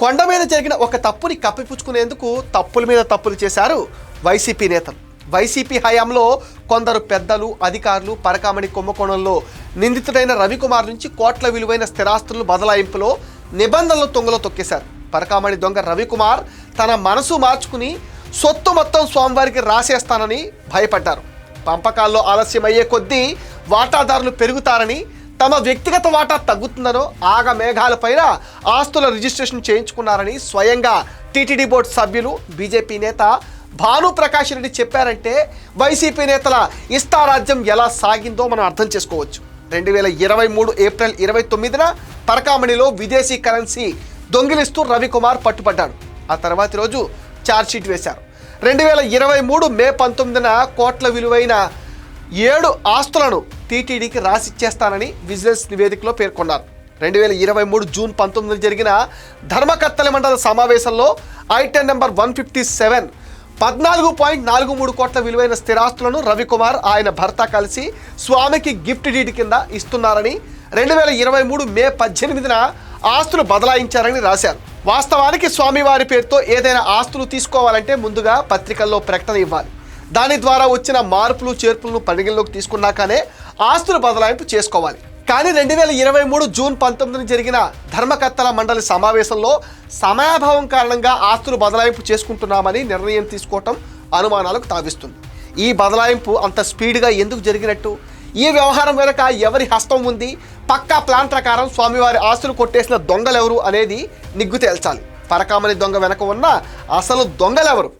కొండ మీద జరిగిన ఒక తప్పుని కప్పిపుచ్చుకునేందుకు తప్పుల మీద తప్పులు చేశారు వైసీపీ నేతలు. వైసీపీ హయాంలో కొందరు పెద్దలు అధికారులు పరకామణి కుంభకోణంలో నిందితుడైన రవికుమార్ నుంచి కోట్ల విలువైన స్థిరాస్తులు బదలాయింపులో నిబంధనలు తొంగలో తొక్కేశారు. పరకామణి దొంగ రవికుమార్ తన మనసు మార్చుకుని సొత్తు మొత్తం స్వామివారికి రాసేస్తానని భయపడ్డారు. పంపకాల్లో ఆలస్యమయ్యే కొద్దీ వాటాదారులు పెరుగుతారని తమ వ్యక్తిగత వాటా తగ్గుతుందనో ఆగ మేఘాలపైన ఆస్తుల రిజిస్ట్రేషన్ చేయించుకున్నారని స్వయంగా టీటీడీ బోర్డు సభ్యులు బీజేపీ నేత భానుప్రకాష్ రెడ్డి చెప్పారంటే వైసీపీ నేతల ఇష్టారాజ్యం ఎలా సాగిందో మనం అర్థం చేసుకోవచ్చు. రెండు వేల ఇరవై మూడు ఏప్రిల్ ఇరవై తొమ్మిదిన పరకామణిలో విదేశీ కరెన్సీ దొంగిలిస్తూ రవికుమార్ పట్టుపడ్డాడు ఆ తర్వాతి రోజు ఛార్జ్షీట్ వేశారు. రెండు వేల ఇరవై మూడు మే పంతొమ్మిదిన కోట్ల విలువైన ఏడు ఆస్తులను టీటీడీకి రాసిచ్చేస్తానని విజిలెన్స్ నివేదికలో పేర్కొన్నారు. రెండు వేల ఇరవై మూడు జూన్ పంతొమ్మిది జరిగిన ధర్మకర్తల మండల సమావేశంలో item number one fifty seven పద్నాలుగు పాయింట్ నాలుగు మూడు కోట్ల విలువైన స్థిరాస్తులను రవికుమార్ ఆయన భర్త కలిసి స్వామికి గిఫ్ట్ డీడ్ కింద ఇస్తున్నారని రెండు వేల ఇరవై మూడు మే పద్దెనిమిదిన ఆస్తులు బదలాయించారని రాశారు. వాస్తవానికి స్వామివారి పేరుతో ఏదైనా ఆస్తులు తీసుకోవాలంటే ముందుగా పత్రికల్లో ప్రకటన ఇవ్వాలి. దాని ద్వారా వచ్చిన మార్పులు చేర్పులను పరిగణలోకి తీసుకున్నాకనే ఆస్తుల బదలాయింపు చేసుకోవాలి. కానీ రెండు వేల ఇరవై మూడు జూన్ పంతొమ్మిదిని జరిగిన ధర్మకర్తల మండలి సమావేశంలో సమయాభావం కారణంగా ఆస్తులు బదలాయింపు చేసుకుంటున్నామని నిర్ణయం తీసుకోవటం అనుమానాలకు తావిస్తుంది. ఈ బదలాయింపు అంత స్పీడ్గా ఎందుకు జరిగినట్టు? ఈ వ్యవహారం వెనుక ఎవరి హస్తం ఉంది? పక్కా ప్లాన్ ప్రకారం స్వామివారి ఆస్తులు కొట్టేసిన దొంగలెవరు అనేది నిగ్గు తేల్చాలి. పరకామణి దొంగ వెనక ఉన్న అసలు దొంగలెవరు?